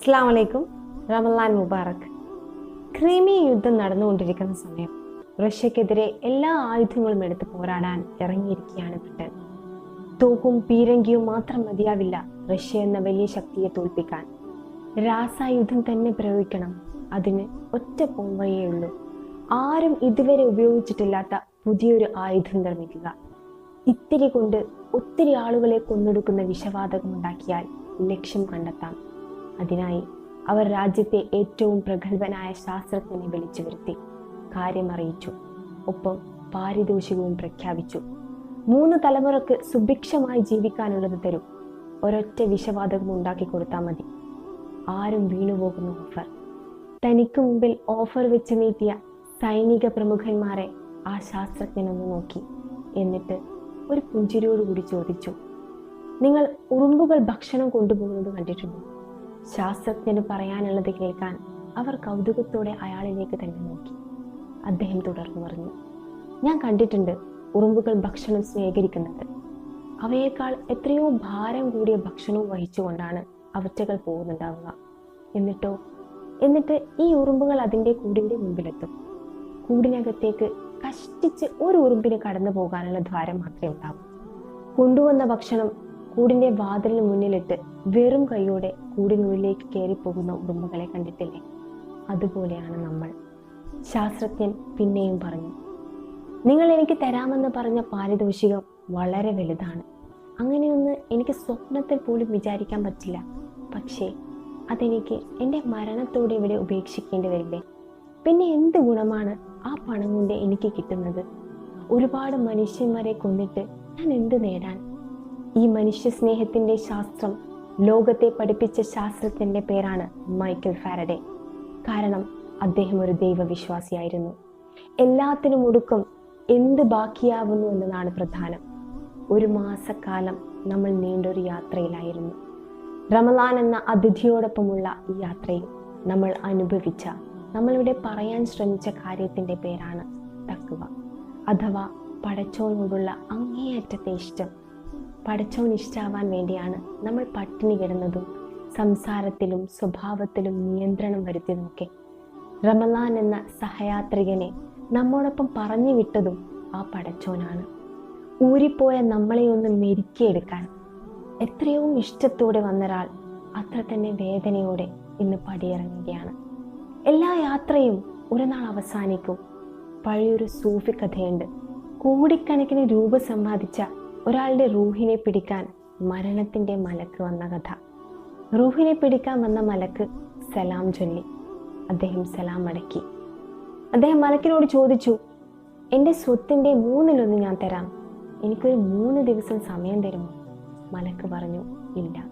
അസ്സാം വലൈക്കും റമലാൻ മുബാറക്. ക്രീമി യുദ്ധം നടന്നുകൊണ്ടിരിക്കുന്ന സമയം റഷ്യക്കെതിരെ എല്ലാ ആയുധങ്ങളും എടുത്ത് പോരാടാൻ ഇറങ്ങിയിരിക്കുകയാണ് ബ്രിട്ടൻ. തോക്കും പീരങ്കിയും മാത്രം മതിയാവില്ല റഷ്യ എന്ന വലിയ ശക്തിയെ തോൽപ്പിക്കാൻ. രാസായുധം തന്നെ പ്രയോഗിക്കണം. അതിന് ഒറ്റ പോംവഴിയേ ഉള്ളൂ. ആരും ഇതുവരെ ഉപയോഗിച്ചിട്ടില്ലാത്ത പുതിയൊരു ആയുധം നിർമ്മിക്കുക. ഇത്തിരി കൊണ്ട് ഒത്തിരി ആളുകളെ കൊന്നൊടുക്കുന്ന വിഷവാതകമുണ്ടാക്കിയാൽ ലക്ഷ്യം കണ്ടെത്താം. അതിനായി അവർ രാജ്യത്തെ ഏറ്റവും പ്രഗത്ഭനായ ശാസ്ത്രജ്ഞനെ വിളിച്ചു വരുത്തി. കാര്യമറിയിച്ചു. ഒപ്പം പാരിതോഷികവും പ്രഖ്യാപിച്ചു. മൂന്ന് തലമുറയ്ക്ക് സുഭിക്ഷമായി ജീവിക്കാനുള്ളത് തരും. ഒരൊറ്റ വിഷവാതകം ഉണ്ടാക്കി കൊടുത്താൽ മതി. ആരും വീണുപോകുന്ന ഓഫർ. തനിക്ക് മുമ്പിൽ ഓഫർ വെച്ച് നീട്ടിയ സൈനിക പ്രമുഖന്മാരെ ആ ശാസ്ത്രജ്ഞനൊന്ന് നോക്കി. എന്നിട്ട് ഒരു പുഞ്ചിരിയോടുകൂടി ചോദിച്ചു. നിങ്ങൾ ഉറുമ്പുകൾ ഭക്ഷണം കൊണ്ടുപോകുന്നത് കണ്ടിട്ടുണ്ടോ? ശാസ്ത്രജ്ഞന് പറയാനുള്ളത് കേൾക്കാൻ അവർ കൗതുകത്തോടെ അയാളിലേക്ക് തന്നെ നോക്കി. അദ്ദേഹം തുടർന്നു പറഞ്ഞു ഞാൻ കണ്ടിട്ടുണ്ട് ഉറുമ്പുകൾ ഭക്ഷണം സ്വീകരിക്കുന്നത് അവയേക്കാൾ എത്രയോ ഭാരം കൂടിയ ഭക്ഷണവും വഹിച്ചുകൊണ്ടാണ് അവറ്റകൾ പോകുന്നുണ്ടാവുക. എന്നിട്ടോ? എന്നിട്ട് ഈ ഉറുമ്പുകൾ അതിന്റെ കൂടിന്റെ മുമ്പിലെത്തും. കൂടിനകത്തേക്ക് കഷ്ടിച്ച് ഒരു ഉറുമ്പിന് കടന്നു പോകാനുള്ള ദ്വാരം മാത്രമേ ഉണ്ടാവൂ. കൊണ്ടുവന്ന ഭക്ഷണം കൂടിന്റെ വാതിലിന് മുന്നിലിട്ട് വെറും കൈയോടെ കൂടിനുള്ളിലേക്ക് കയറിപ്പോകുന്ന ഉറുമ്പുകളെ കണ്ടിട്ടില്ലേ? അതുപോലെയാണ് നമ്മൾ. ശാസ്ത്രജ്ഞൻ പിന്നെയും പറഞ്ഞു നിങ്ങൾ എനിക്ക് തരാമെന്ന് പറഞ്ഞ പാരിതോഷികം വളരെ വലുതാണ്. അങ്ങനെയൊന്ന് എനിക്ക് സ്വപ്നത്തിൽ പോലും വിചാരിക്കാൻ പറ്റില്ല. പക്ഷേ അതെനിക്ക് എന്റെ മരണത്തോടെ ഇവിടെ ഉപേക്ഷിക്കേണ്ടി വരില്ലേ? പിന്നെ എന്ത് ഗുണമാണ് ആ പണം കൊണ്ട് എനിക്ക് കിട്ടുന്നത്? ഒരുപാട് മനുഷ്യന്മാരെ കൊന്നിട്ട് ഞാൻ എന്ത് നേടാൻ ഈ മനുഷ്യ സ്നേഹത്തിന്റെ ശാസ്ത്രം ലോകത്തെ പഠിപ്പിച്ച ശാസ്ത്രത്തിന്റെ പേരാണ് മൈക്കിൾ ഫാരഡെ. കാരണം അദ്ദേഹം ഒരു ദൈവവിശ്വാസിയായിരുന്നു. എല്ലാത്തിനും ഒടുക്കം എന്ത് ബാക്കിയാവുന്നു എന്നതാണ് പ്രധാനം. ഒരു മാസക്കാലം നമ്മൾ നീണ്ടൊരു യാത്രയിലായിരുന്നു. റമലാൻ എന്ന അതിഥിയോടൊപ്പമുള്ള ഈ യാത്രയിൽ നമ്മൾ അനുഭവിച്ച നമ്മളിവിടെ പറയാൻ ശ്രമിച്ച കാര്യത്തിന്റെ പേരാണ് തക്കുവ അഥവാ പടച്ചോനോടുള്ള അങ്ങേയറ്റത്തെ ഇഷ്ടം. പടച്ചോൻ ഇഷ്ടാവാൻ വേണ്ടിയാണ് നമ്മൾ പട്ടിണി കിടന്നതും സംസാരത്തിലും സ്വഭാവത്തിലും നിയന്ത്രണം വരുത്തിയതുമൊക്കെ. റമലാൻ എന്ന സഹയാത്രികനെ നമ്മോടൊപ്പം പറഞ്ഞു വിട്ടതും ആ പടച്ചോനാണ്. ഊരിപ്പോയ നമ്മളെ ഒന്ന് മെരുക്കിയെടുക്കാൻ എത്രയോ ഇഷ്ടത്തോടെ വന്നൊരാൾ അത്ര തന്നെ വേദനയോടെ ഇന്ന് പടിയിറങ്ങുകയാണ്. എല്ലാ യാത്രയും ഒരു നാൾ അവസാനിക്കും. പഴയൊരു സൂഫി കഥയുണ്ട് കോടിക്കണക്കിന് രൂപ സമ്പാദിച്ച ഒരാളുടെ റൂഹിനെ പിടിക്കാൻ മരണത്തിന്റെ മലക്ക് വന്ന കഥ. റൂഹിനെ പിടിക്കാൻ വന്ന മലക്ക് സലാം ചൊല്ലി. അദ്ദേഹം സലാം അടക്കി. അദ്ദേഹം മലക്കിനോട് ചോദിച്ചു എന്റെ സ്വത്തിന്റെ മൂന്നിലൊന്ന് ഞാൻ തരാം. എനിക്കൊരു മൂന്ന് ദിവസം സമയം തരുമോ? മലക്ക് പറഞ്ഞു ഇല്ല.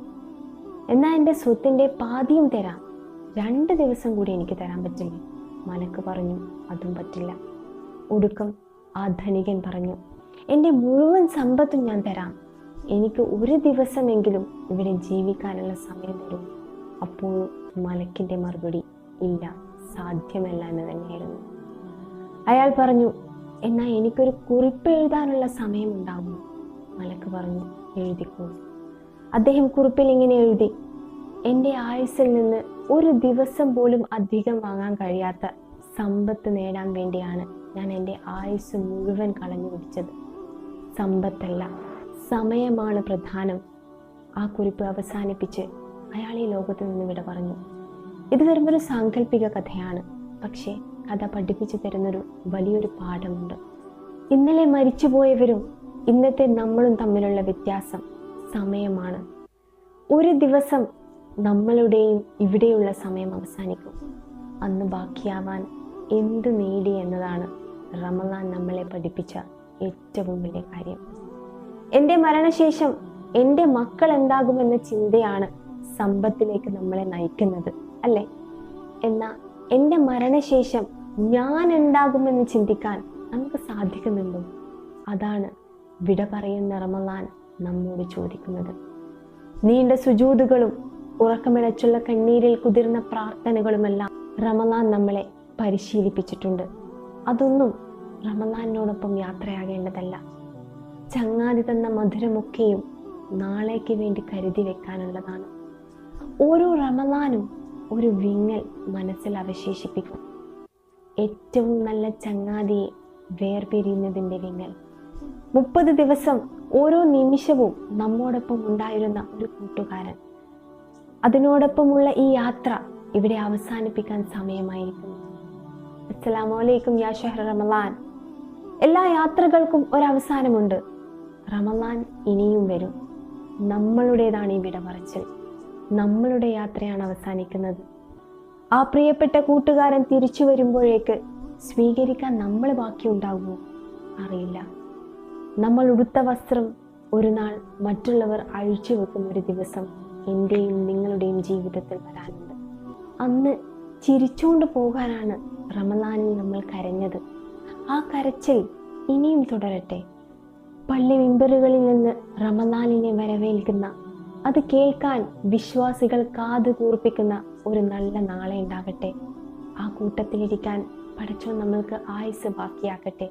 എന്നാൽ എന്റെ സ്വത്തിന്റെ പാതിയും തരാം. രണ്ട് ദിവസം കൂടി എനിക്ക് തരാൻ പറ്റില്ല? മലക്ക് പറഞ്ഞു അതും പറ്റില്ല. ഒടുക്കം ആ ധനികൻ പറഞ്ഞു എന്റെ മുഴുവൻ സമ്പത്തും ഞാൻ തരാം. എനിക്ക് ഒരു ദിവസമെങ്കിലും ഇവിടെ ജീവിക്കാനുള്ള സമയം തരും. അപ്പോൾ മലക്കിന്റെ മറുപടി ഇല്ല. സാധ്യമല്ല എന്ന് തന്നെയായിരുന്നു. അയാൾ പറഞ്ഞു എന്നാൽ എനിക്കൊരു കുറിപ്പ് എഴുതാനുള്ള സമയം മലക്ക് പറഞ്ഞു എഴുതിക്കോ. അദ്ദേഹം കുറിപ്പിൽ ഇങ്ങനെ എഴുതി എന്റെ ആയുസ്സിൽ നിന്ന് ഒരു ദിവസം പോലും അധികം വാങ്ങാൻ കഴിയാത്ത സമ്പത്ത് നേടാൻ വേണ്ടിയാണ് ഞാൻ എന്റെ ആയുസ് മുഴുവൻ കളഞ്ഞു കുടിച്ചത് സമ്പത്തല്ല. സമയമാണ് പ്രധാനം. ആ കുറിപ്പ് അവസാനിപ്പിച്ച് അയാൾ ഈ ലോകത്ത് നിന്ന് വിട പറഞ്ഞു. ഇത് വെറുമൊരു സാങ്കല്പിക കഥയാണ്. പക്ഷേ കഥ പഠിപ്പിച്ചു തരുന്നൊരു വലിയൊരു പാഠമുണ്ട്. ഇന്നലെ മരിച്ചുപോയവരും ഇന്നത്തെ നമ്മളും തമ്മിലുള്ള വ്യത്യാസം സമയമാണ്. ഒരു ദിവസം നമ്മളുടെയും ഇവിടെയുള്ള സമയം അവസാനിക്കും. അന്ന് ബാക്കിയാവാൻ എന്ത് നേടി എന്നതാണ് റമലാൻ നമ്മളെ പഠിപ്പിച്ച ഏറ്റവും വലിയ കാര്യം. എന്റെ മരണശേഷം എന്റെ മക്കൾ എന്താകുമെന്ന ചിന്തയാണ് സമ്പത്തിലേക്ക് നമ്മളെ നയിക്കുന്നത് അല്ലേ? എന്നാൽ എന്റെ മരണശേഷം ഞാൻ ഉണ്ടാകുമെന്ന് ചിന്തിക്കാൻ നമുക്ക് സാധിക്കുന്നുണ്ടോ? അതാണ് വിട പറയുന്ന റമലാൻ നമ്മോട് ചോദിക്കുന്നത്. നീണ്ട സുജൂതുകളും ഉറക്കമിളച്ചുള്ള കണ്ണീരിൽ കുതിർന്ന പ്രാർത്ഥനകളുമെല്ലാം റമലാൻ നമ്മളെ പരിശീലിപ്പിച്ചിട്ടുണ്ട്. അതൊന്നും റമലാനോടൊപ്പം യാത്രയാകേണ്ടതല്ല. ചങ്ങാതി തന്ന മധുരമൊക്കെയും നാളേക്ക് വേണ്ടി കരുതി വെക്കാനുള്ളതാണ്. ഓരോ റമദാനും ഒരു വിങ്ങൽ മനസ്സിൽ അവശേഷിപ്പിക്കും. ഏറ്റവും നല്ല ചങ്ങാതിയെ വേർപിരിയുന്നതിന്റെ വിങ്ങൽ. മുപ്പത് ദിവസം ഓരോ നിമിഷവും നമ്മോടൊപ്പം ഉണ്ടായിരുന്ന ഒരു കൂട്ടുകാരൻ. അതിനോടൊപ്പമുള്ള ഈ യാത്ര ഇവിടെ അവസാനിപ്പിക്കാൻ സമയമായിരിക്കുന്നു. അസ്സലാമു അലൈക്കും യാ ഷഹർ റമലാൻ എല്ലാ യാത്രകൾക്കും ഒരവസാനമുണ്ട്. റമലാൻ ഇനിയും വരും. നമ്മളുടേതാണ് ഈ വിടമറച്ചൽ. നമ്മളുടെ യാത്രയാണ് അവസാനിക്കുന്നത്. ആ പ്രിയപ്പെട്ട കൂട്ടുകാരൻ തിരിച്ചു വരുമ്പോഴേക്ക് സ്വീകരിക്കാൻ നമ്മൾ ബാക്കിയുണ്ടാകുമോ അറിയില്ല. നമ്മൾ ഉടുത്ത വസ്ത്രം ഒരു നാൾ മറ്റുള്ളവർ അഴിച്ചു വെക്കുന്ന ഒരു ദിവസം എന്റെയും നിങ്ങളുടെയും ജീവിതത്തിൽ വരാനുണ്ട്. അന്ന് ചിരിച്ചുകൊണ്ട് പോകാനാണ് റമദാനിൽ നമ്മൾ കരഞ്ഞത്. ആ കരച്ചിൽ ഇനിയും തുടരട്ടെ. പള്ളി മിമ്പറുകളിൽ നിന്ന് റമദാനിനെ വരവേൽക്കുന്ന അത് കേൾക്കാൻ വിശ്വാസികൾ കാത് കൂർപ്പിക്കുന്ന ഒരു നല്ല നാളെ ഉണ്ടാകട്ടെ. ആ കൂട്ടത്തിലിരിക്കാൻ പഠിച്ചോ നമ്മൾക്ക് ആയുസ് ബാക്കിയാക്കട്ടെ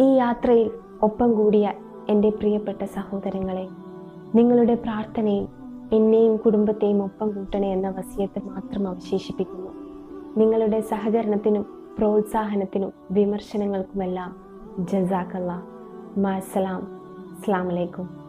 ഈ യാത്രയിൽ ഒപ്പം കൂടിയ എന്റെ പ്രിയപ്പെട്ട സഹോദരങ്ങളെ നിങ്ങളുടെ പ്രാർത്ഥനയും എന്നെയും കുടുംബത്തെയും ഒപ്പം കൂട്ടണേ എന്ന വസിയത്ത് മാത്രം അവശേഷിപ്പിക്കുന്നു. നിങ്ങളുടെ സഹകരണത്തിനും പ്രോത്സാഹനത്തിനും വിമർശനങ്ങൾക്കുമെല്ലാം ജസാക്കല്ല. മാസലാം അസ്ലാം വലൈക്കും